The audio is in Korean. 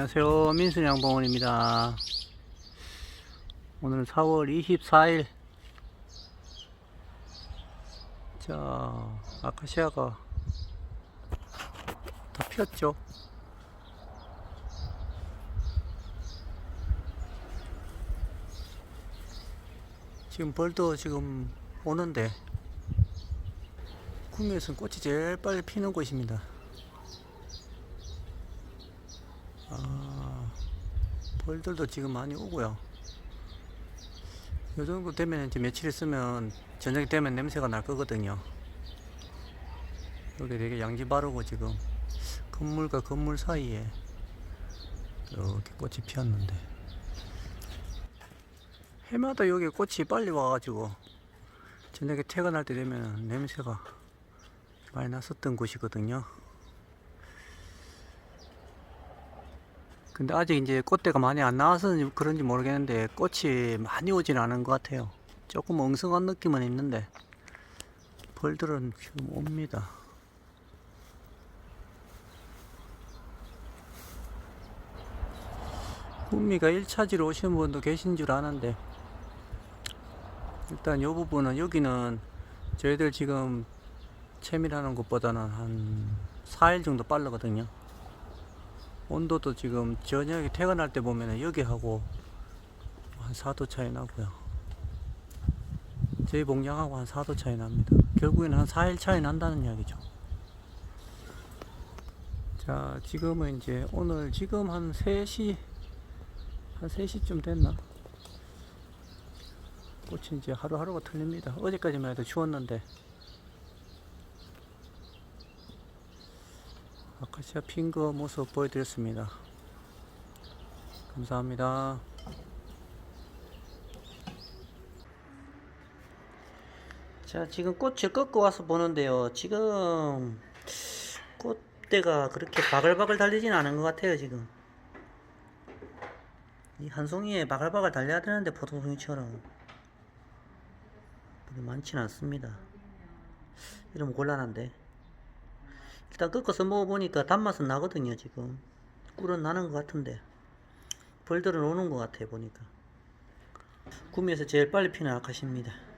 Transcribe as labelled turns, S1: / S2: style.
S1: 안녕하세요. 민순양봉원입니다. 오늘은 4월 24일. 자, 아카시아가 다 피었죠. 지금 벌도 지금 오는데 구미에서는 꽃이 제일 빨리 피는 곳입니다. 아, 벌들도 지금 많이 오고요. 요 정도 되면 이제 며칠 있으면 저녁 되면 냄새가 날 거거든요. 여기 되게 양지 바르고 지금 건물과 건물 사이에 이렇게 꽃이 피었는데 해마다 여기 꽃이 빨리 와가지고 저녁에 퇴근할 때 되면 냄새가 많이 났었던 곳이거든요. 근데 아직 이제 꽃대가 많이 안 나와서 그런지 모르겠는데 꽃이 많이 오진 않은 것 같아요. 조금 엉성한 느낌은 있는데 벌들은 지금 옵니다. 구미가 1차지로 오시는 분도 계신 줄 아는데 일단 이 부분은 여기는 저희들 지금 채밀하는 것보다는 한 4일 정도 빠르거든요. 온도도 지금 저녁에 퇴근할 때 보면 여기하고 한 4도 차이 나고요. 저희 봉장하고 한 4도 차이 납니다. 결국에는 한 4일 차이 난다는 이야기죠. 자, 지금은 이제 오늘 지금 한 3시, 한 3시쯤 됐나? 꽃이 이제 하루하루가 틀립니다. 어제까지만 해도 추웠는데 아카시아 핀거 모습 보여드렸습니다. 감사합니다. 자, 지금 꽃을 꺾어 와서 보는데요. 지금 꽃대가 그렇게 바글바글 달리진 않은 것 같아요, 지금. 이 한 송이에 바글바글 달려야 되는데, 포도송이처럼. 그리 많지는 않습니다. 이러면 곤란한데. 일단 꺾어서 먹어보니까 단맛은 나거든요 지금. 꿀은 나는 것 같은데. 벌들은 오는 것 같아 보니까. 구미에서 제일 빨리 피는 아카시입니다